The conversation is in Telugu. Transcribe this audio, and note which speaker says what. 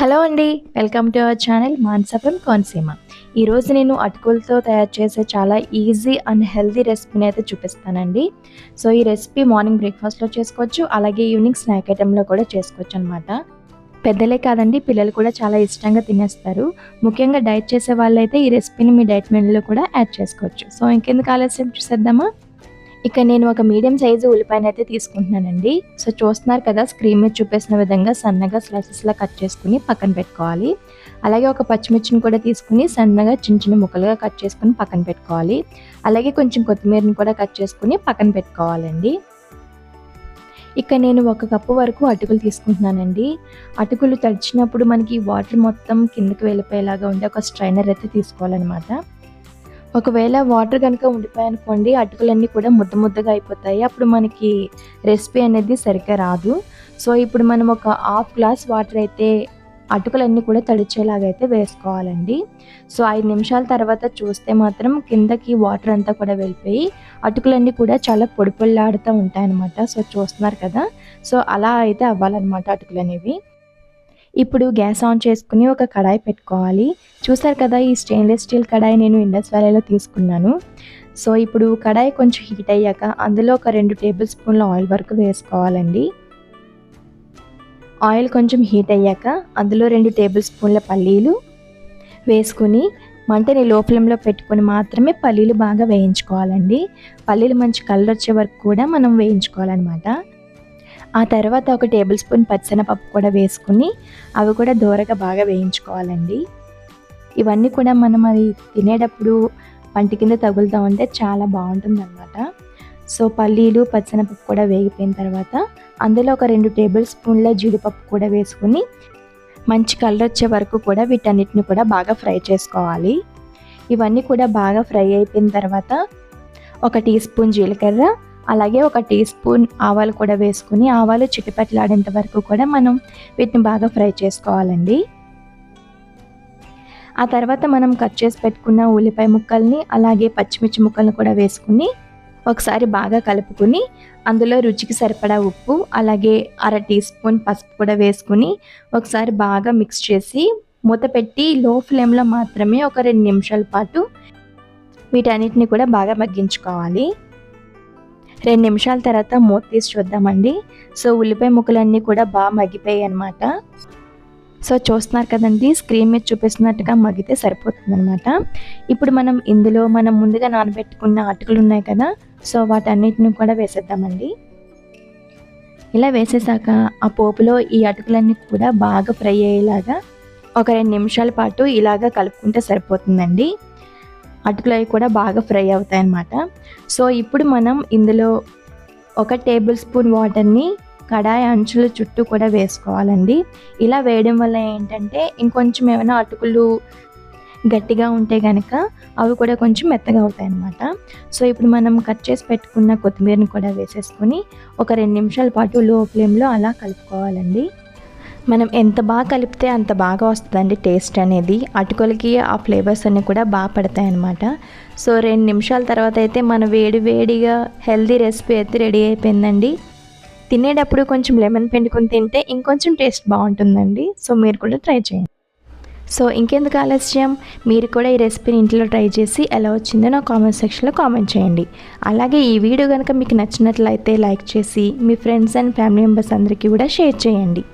Speaker 1: హలో అండి వెల్కమ్ టు అవర్ ఛానల్ మాన్సఫం కోనసీమ. ఈరోజు నేను అటుకులతో తయారు చేసే చాలా ఈజీ అండ్ హెల్తీ రెసిపీని అయితే చూపిస్తానండి. సో ఈ రెసిపీ మార్నింగ్ బ్రేక్ఫాస్ట్లో చేసుకోవచ్చు అలాగే ఈవినింగ్ స్నాక్ ఐటెంలో కూడా చేసుకోవచ్చు అనమాట పెద్దలే కాదండి పిల్లలు కూడా చాలా ఇష్టంగా తినేస్తారు. ముఖ్యంగా డైట్ చేసే వాళ్ళైతే ఈ రెసిపీని మీ డైట్ మెనూలో కూడా యాడ్ చేసుకోవచ్చు. సో ఇంకెందుకు ఆలస్యం చూసేద్దామా? ఇక నేను ఒక మీడియం సైజు ఉల్లిపాయను అయితే తీసుకుంటున్నానండి. సో చూస్తున్నారు కదా స్క్రీన్ మీద చూపేసిన విధంగా సన్నగా స్లైసెస్లా కట్ చేసుకుని పక్కన పెట్టుకోవాలి. అలాగే ఒక పచ్చిమిర్చిని కూడా తీసుకుని సన్నగా చిన్న చిన్న ముక్కలుగా కట్ చేసుకుని పక్కన పెట్టుకోవాలి. అలాగే కొంచెం కొత్తిమీరని కూడా కట్ చేసుకుని పక్కన పెట్టుకోవాలండి. ఇక నేను ఒక కప్పు వరకు అటుకులు తీసుకుంటున్నానండి. అటుకులు తడిచినప్పుడు మనకి వాటర్ మొత్తం కిందకి వెళ్ళిపోయేలాగా ఉండే ఒక స్ట్రైనర్ అయితే తీసుకోవాలన్నమాట. ఒకవేళ వాటర్ కనుక ఉండిపోయానుకోండి అటుకులన్నీ కూడా ముద్ద ముద్దగా అయిపోతాయి. అప్పుడు మనకి రెసిపీ అనేది సరిగ్గా రాదు. సో ఇప్పుడు మనం ఒక హాఫ్ గ్లాస్ వాటర్ అయితే అటుకులన్నీ కూడా తడిచేలాగా అయితే వేసుకోవాలండి. సో ఐదు నిమిషాల తర్వాత చూస్తే మాత్రం కిందకి వాటర్ అంతా కూడా వెళ్ళిపోయి అటుకులన్నీ కూడా చాలా పొడి పొడిలాడుతూ ఉంటాయన్నమాట. సో చూస్తున్నారు కదా? సో అలా అయితే అవ్వాలన్నమాట అటుకులు అనేవి ఇప్పుడు గ్యాస్ ఆన్ చేసుకుని ఒక కడాయి పెట్టుకోవాలి. చూసారు కదా ఈ స్టెయిన్లెస్ స్టీల్ కడాయి నేను ఇండస్ వ్యాలీలో తీసుకున్నాను. సో ఇప్పుడు కడాయి కొంచెం హీట్ అయ్యాక అందులో ఒక రెండు టేబుల్ స్పూన్ల ఆయిల్ వరకు వేసుకోవాలండి. ఆయిల్ కొంచెం హీట్ అయ్యాక అందులో రెండు టేబుల్ స్పూన్ల పల్లీలు వేసుకుని మంటని లో ఫ్లేమ్లో పెట్టుకొని మాత్రమే పల్లీలు బాగా వేయించుకోవాలండి. పల్లీలు మంచి కలర్ వచ్చే వరకు కూడా మనం వేయించుకోవాలన్నమాట. ఆ తర్వాత ఒక టేబుల్ స్పూన్ పచ్చనపప్పు కూడా వేసుకుని అవి కూడా దూరగా బాగా వేయించుకోవాలండి. ఇవన్నీ కూడా మనం అది తినేటప్పుడు వంటి కింద తగులుతూ ఉంటే చాలా బాగుంటుంది అనమాట సో పల్లీలు పచ్చనపప్పు కూడా వేగిపోయిన తర్వాత అందులో ఒక రెండు టేబుల్ స్పూన్ల జీడిపప్పు కూడా వేసుకుని మంచి కలర్ వచ్చే వరకు కూడా వీటన్నిటిని కూడా బాగా ఫ్రై చేసుకోవాలి. ఇవన్నీ కూడా బాగా ఫ్రై అయిపోయిన తర్వాత ఒక టీ స్పూన్ జీలకర్ర అలాగే ఒక టీ స్పూన్ ఆవాలు కూడా వేసుకుని ఆవాలు చిటిపట్లాడేంత వరకు కూడా మనం వీటిని బాగా ఫ్రై చేసుకోవాలండి. ఆ తర్వాత మనం కట్ చేసి పెట్టుకున్న ఉల్లిపాయ ముక్కల్ని అలాగే పచ్చిమిర్చి ముక్కల్ని కూడా వేసుకుని ఒకసారి బాగా కలుపుకుని అందులో రుచికి సరిపడా ఉప్పు అలాగే అర టీ స్పూన్ పసుపు కూడా వేసుకుని ఒకసారి బాగా మిక్స్ చేసి మూత పెట్టి లో ఫ్లేమ్లో మాత్రమే ఒక రెండు నిమిషాల పాటు వీటన్నిటిని కూడా బాగా మగ్గించుకోవాలి. రెండు నిమిషాల తర్వాత మూత తీసి చూద్దామండి. సో ఉల్లిపాయ ముక్కలన్నీ కూడా బాగా మగ్గిపోయాయి అనమాట సో చూస్తున్నారు కదండి స్క్రీన్ మీద చూపిస్తున్నట్టుగా మగ్గితే సరిపోతుంది అనమాట ఇప్పుడు మనం ఇందులో మనం ముందుగా నానబెట్టుకున్న అటుకులు ఉన్నాయి కదా సో వాటన్నిటిని కూడా వేసేద్దామండి. ఇలా వేసేసాక ఆ పోపులో ఈ అటుకులన్నీ కూడా బాగా ఫ్రై అయ్యేలాగా ఒక రెండు నిమిషాల పాటు ఇలాగా కలుపుకుంటే సరిపోతుందండి. అటుకులు అవి కూడా బాగా ఫ్రై అవుతాయి అన్నమాట సో ఇప్పుడు మనం ఇందులో ఒక టేబుల్ స్పూన్ వాటర్ని కడాయి అంచుల చుట్టూ కూడా వేసుకోవాలండి. ఇలా వేయడం వల్ల ఏంటంటే ఇంకొంచెం ఏమైనా అటుకులు గట్టిగా ఉంటే కనుక అవి కూడా కొంచెం మెత్తగా అవుతాయి అన్నమాట సో ఇప్పుడు మనం కట్ చేసి పెట్టుకున్న కొత్తిమీరని కూడా వేసేసుకొని ఒక రెండు నిమిషాల పాటు లో ఫ్లేమ్లో అలా కలుపుకోవాలండి. మనం ఎంత బాగా కలిపితే అంత బాగా వస్తుందండి టేస్ట్ అనేది. అటుకులకి ఆ ఫ్లేవర్స్ అన్నీ కూడా బాగా పడతాయి అన్నమాట. సో రెండు నిమిషాల తర్వాత అయితే మన వేడి వేడిగా హెల్దీ రెసిపీ అయితే రెడీ అయిపోయిందండి. తినేటప్పుడు కొంచెం లెమన్ పిండుకొని తింటే ఇంకొంచెం టేస్ట్ బాగుంటుందండి. సో మీరు కూడా ట్రై చేయండి. సో ఇంకెందుకు ఆలస్యం? మీరు కూడా ఈ రెసిపీని ఇంట్లో ట్రై చేసి ఎలా వచ్చిందో నా కామెంట్ సెక్షన్లో కామెంట్ చేయండి. అలాగే ఈ వీడియో కనుక మీకు నచ్చినట్లయితే లైక్ చేసి మీ ఫ్రెండ్స్ అండ్ ఫ్యామిలీ మెంబర్స్ అందరికీ కూడా షేర్ చేయండి.